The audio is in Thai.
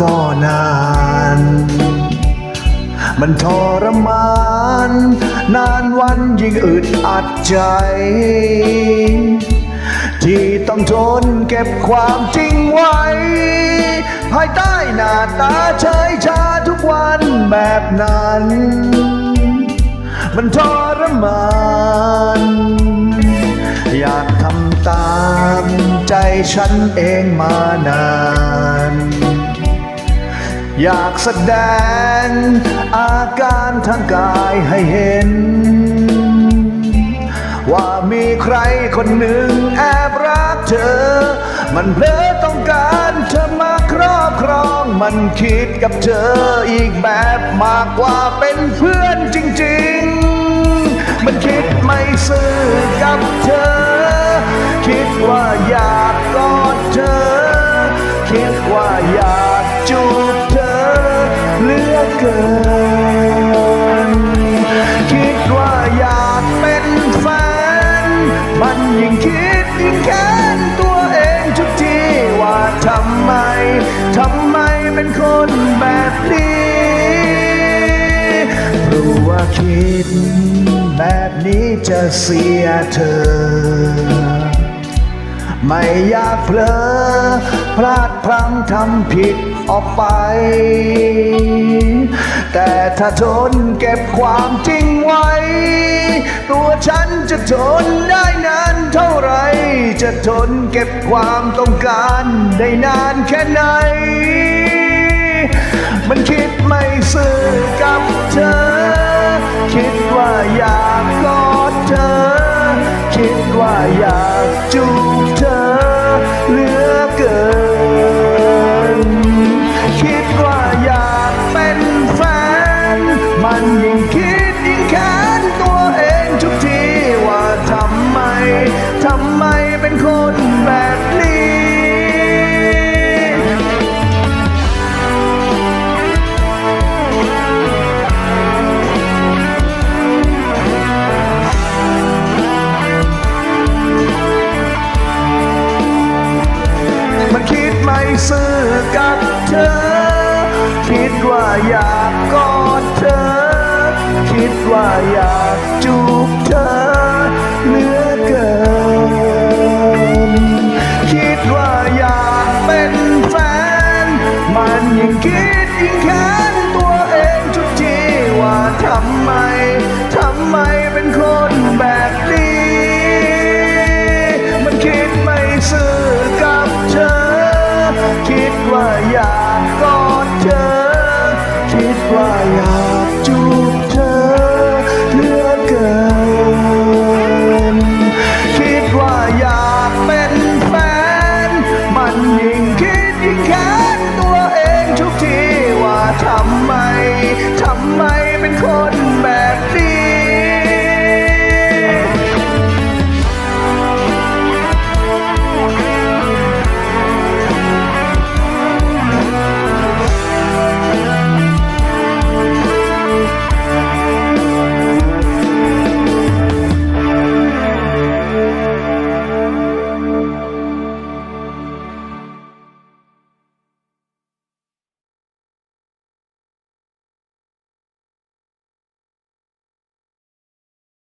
ก็นาน มันทรมาน นานวันยิ่งอึดอัดใจ ที่ต้องทนเก็บความจริงไว้ ภายใต้หน้าตาเฉยชาทุกวันแบบนั้น มันทรมานอยากทำตามใจฉันเองมานาน อยากแสดงอาการทางกายให้เห็น ว่ามีใครคนหนึ่งแอบรักเธอ มันเพลอต้องการเธอมาครอบครองมันคิดกับเธออีกแบบมากกว่าเป็นเพื่อนจริงๆ มันคิดไม่ซื่อกับเธอ คิดว่าอยาก เกิน คิดว่าอยากเป็นแฟน มันยิ่งคิดยิ่งแค้นตัวเองทุกทีว่าทำไม ทำไมเป็นคนแบบนี้รู้ว่าคิดแบบนี้จะเสียเธอไม่อยากเผลอพลาดพลั้งทำผิดออกไป แต่ถ้าทนเก็บความจริงไว้ ตัวฉันจะทนได้นานเท่าไร จะทนเก็บความต้องการได้นานแค่ไหน มันคิดไม่ซื่อกับเธอ คิดว่าอยาก ซื่อกับเธอ คิดว่าอยากกอดเธอ คิดว่าอยากจูบเธอเหลือเกิน คิดว่าอยากเป็นแฟน มันยิ่งคิดยิ่งแค้น แค้นตัวเองทุกทีว่าทำไม